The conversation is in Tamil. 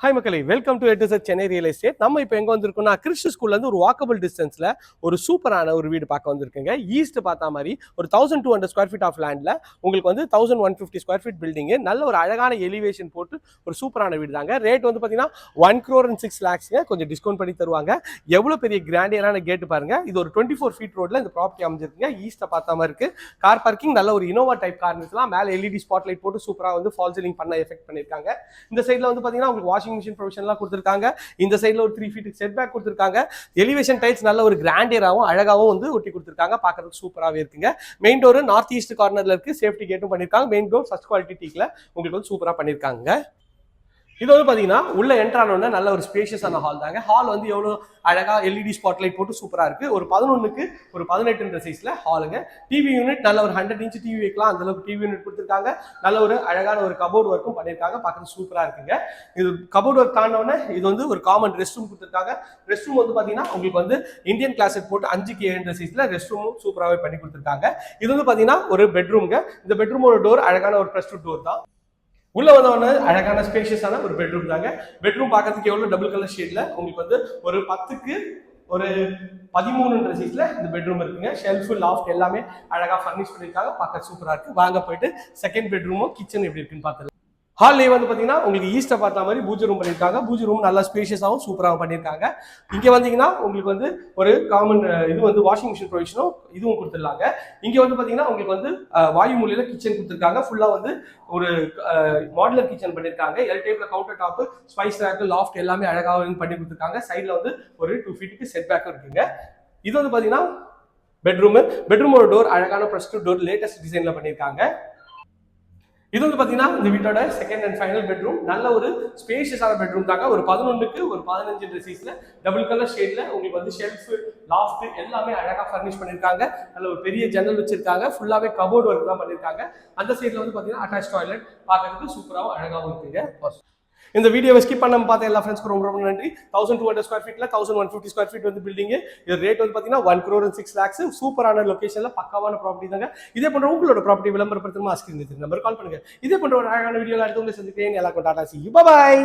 ஹாய் மக்களை. வெல்கம் டு எட்டு சென்னை ரியல் எஸ்டேட் நம்ம இப்போ எங்கே வந்திருக்கோம்னா கிறிஸ்டு ஸ்கூல்லேருந்து ஒரு வாக்கபிள் டிஸ்டன்ஸில் ஒரு சூப்பரான ஒரு வீடு பார்க்க வந்திருக்குங்க. ஈஸ்ட் பார்த்தா மாதிரி ஒரு thousand two hundred square feet of லேண்டில் உங்களுக்கு வந்து thousand one fifty square feet building நல்ல ஒரு அழகான எலிவேஷன் போட்டு ஒரு சூப்பரான வீடு தாங்க. ரேட் வந்து பார்த்தீங்கன்னா ஒன் க்ரோர் அண்ட் சிக்ஸ் லேக்ஸுங்க கொஞ்சம் டிஸ்கவுண்ட் பண்ணி தருவாங்க. எவ்வளோ பெரிய கிராண்டியரான கேட்டு பாருங்க. இது ஒரு டுவெண்ட்டி ஃபோர் ஃபீட் ரோட்டில் இந்த ப்ராப்பர்ட்டி அமைஞ்சிருக்குங்க. ஈஸ்ட்டை பார்த்தா மாதிரி இருக்குது கார் பார்க்கிங் நல்ல ஒரு இனோவா டைப் கார் இருந்துச்சுலாம் மேலே எல்இடி ஸ்பாட் லைட் போட்டு சூப்பராக வந்து ஃபால் சீலிங் பண்ண எஃபெக்ட் பண்ணியிருக்காங்க இந்த சைடில் வந்து பார்த்தீங்கன்னா உங்களுக்கு வாஷ் வாஷிங் மிஷின் ப்ரொவிஷன்லாம் கொடுத்துருக்காங்க. இந்த சைடில் ஒரு த்ரீ ஃபீட் செட் பேக் கொடுத்துருக்காங்க. எலிவேஷன் டைல்ஸ் நல்ல ஒரு கிராண்டியராகவும் அழகாகவும் வந்து ஒட்டி கொடுத்துருக்காங்க. பார்க்கறதுக்கு சூப்பராகவே இருக்குங்க. மெயின் டோர் நார்த் ஈஸ்ட் கார்னரில் இருக்கு. சேஃப்டி கேட்டும் பண்ணியிருக்காங்க மெயின் டோர் ஃபஸ்ட் குவாலிட்டி டீக்கில் உங்களுக்கு வந்து சூப்பராக பண்ணியிருக்காங்க இது வந்து பார்த்தீங்கன்னா உள்ள என்ட்ரானோட நல்ல ஒரு ஸ்பேஷியஸான ஹால் தாங்க. ஹால் வந்து எவ்வளோ அழகா எல்இடி ஸ்பாட் லைட் போட்டு சூப்பராக இருக்கு. ஒரு பதினொன்றுக்கு ஒரு பதினெட்டுன்ற சைஸ்ல ஹாலுங்க டிவி யூனிட் நல்ல ஒரு ஹண்ட்ரட் இன்ச் டிவி வைக்கலாம். அந்த அளவுக்கு டிவி யூனிட் கொடுத்துருக்காங்க. நல்ல ஒரு அழகான ஒரு கபோர்ட் ஒர்க்கும் பண்ணியிருக்காங்க. பார்க்கறது சூப்பராக இருக்குங்க. இது கபோர்ட் ஒர்க் தாண்டவுடனே இது வந்து ஒரு காமன் ரெஸ்ட் ரூம் கொடுத்துருக்காங்க. ரெஸ்ட் ரூம் வந்து பார்த்தீங்கன்னா உங்களுக்கு வந்து இந்தியன் கிளாஸட் போட்டு அஞ்சுக்கு ஏழுன்ற சைஸ்ல ரெஸ்ட் ரூமும் சூப்பராகவே பண்ணி கொடுத்துருக்காங்க. இது வந்து பார்த்தீங்கன்னா ஒரு பெட்ரூம்ங்க இந்த பெட்ரூமோட டோர் அழகான ஒரு ப்ரெஸ்ட் டோர் தான். உள்ள வந்தவொடனே அழகான ஸ்பேஷியஸான ஒரு பெட்ரூம் தாங்க. பெட்ரூம் பார்க்கறதுக்கு எவ்வளோ டபுள் கலர் ஷேட்ல உங்களுக்கு வந்து ஒரு பத்துக்கு ஒரு பதிமூணுன்ற சீட்ல இந்த பெட்ரூம் இருக்குங்க. ஷெல்ஃப் லாஃப்ட் எல்லாமே அழகாக ஃபர்னிஷ் பண்ணியிருக்காங்க. பார்க்க சூப்பராக இருக்கு. வாங்க போயிட்டு செகண்ட் பெட்ரூமும் கிச்சன் எப்படி இருக்குன்னு பார்த்துக்கலாம் ஹால்லேயே வந்து பார்த்தீங்கன்னா உங்களுக்கு ஈஸ்ட்டை பார்த்த மாதிரி பூஜை ரூம் பண்ணியிருக்காங்க. பூஜை ரூம் நல்லா ஸ்பேஷியஸாகவும் சூப்பராகவும் பண்ணியிருக்காங்க. இங்கே வந்தீங்கன்னா உங்களுக்கு வந்து ஒரு காமன் இது வந்து வாஷிங் மிஷின் ப்ரொவிஷனும் இதுவும் கொடுத்துருக்காங்க இங்கே வந்து பார்த்தீங்கன்னா உங்களுக்கு வந்து வாயு மூலையில் கிச்சன் கொடுத்துருக்காங்க. ஃபுல்லாக வந்து ஒரு மாடலர் கிச்சன் பண்ணியிருக்காங்க. எல் டைப்பில் counter top spice rack loft எல்லாமே அழகாக பண்ணி கொடுத்துருக்காங்க. சைடில் வந்து ஒரு டூ ஃபீட்டுக்கு செட் பேக்கும் இருக்குங்க. இது வந்து பார்த்தீங்கன்னா பெட்ரூமு பெட்ரூமோட டோர் அழகான ப்ரெஸ் டோர் லேட்டஸ்ட் டிசைனில் பண்ணியிருக்காங்க. இது வந்து பார்த்தீங்கன்னா இந்த வீட்டோட செகண்ட் அண்ட் ஃபைனல் பெட்ரூம் நல்ல ஒரு ஸ்பேஷியஸான பெட்ரூம் தாங்க. ஒரு பதினொன்றுக்கு ஒரு பதினஞ்சு சைஸ்ல டபுள் கலர் ஷேட்ல உங்களுக்கு வந்து ஷெல்ஃப் லாஃப்ட் எல்லாமே அழகா ஃபர்னிஷ் பண்ணியிருக்காங்க நல்ல ஒரு பெரிய ஜன்னல் வச்சிருக்காங்க. ஃபுல்லாவே கபோர்ட் ஒர்க் தான் பண்ணியிருக்காங்க அந்த சைடில் வந்து பார்த்தீங்கன்னா அட்டாச் டாய்லெட் பார்க்கறதுக்கு சூப்பராகவும் அழகாகவும் இருக்குங்க. இந்த வீடியோவை ஸ்கிப் பண்ணாம பார்த்த எல்லா ஃப்ரெண்ட்ஸ்க்கு ரொம்ப ரொம்ப நன்றி. Thousand two hundred square ஃபீட்ல thousand one fifty square feet வந்து பில்டிங் இது ரேட் வந்து பார்த்தீங்கன்னா ஒன் crore சிக்ஸ் லேக்ஸ் சூப்பரான லொகேஷன்ல பக்காவான ப்ராப்பர்ட்டி தாங்க. இதே போன்ற உங்களோட ப்ராப்பர்ட்டி விளம்பரப்படுத்தணும்? ஸ்கிரீன் நம்பர் கால் பண்ணுங்க. இதே போன்ற ஒரு அழகான வீடியோ அடுத்து உங்களை சந்திக்கிறேன். எல்லாருக்கும் டாடா சி பாய்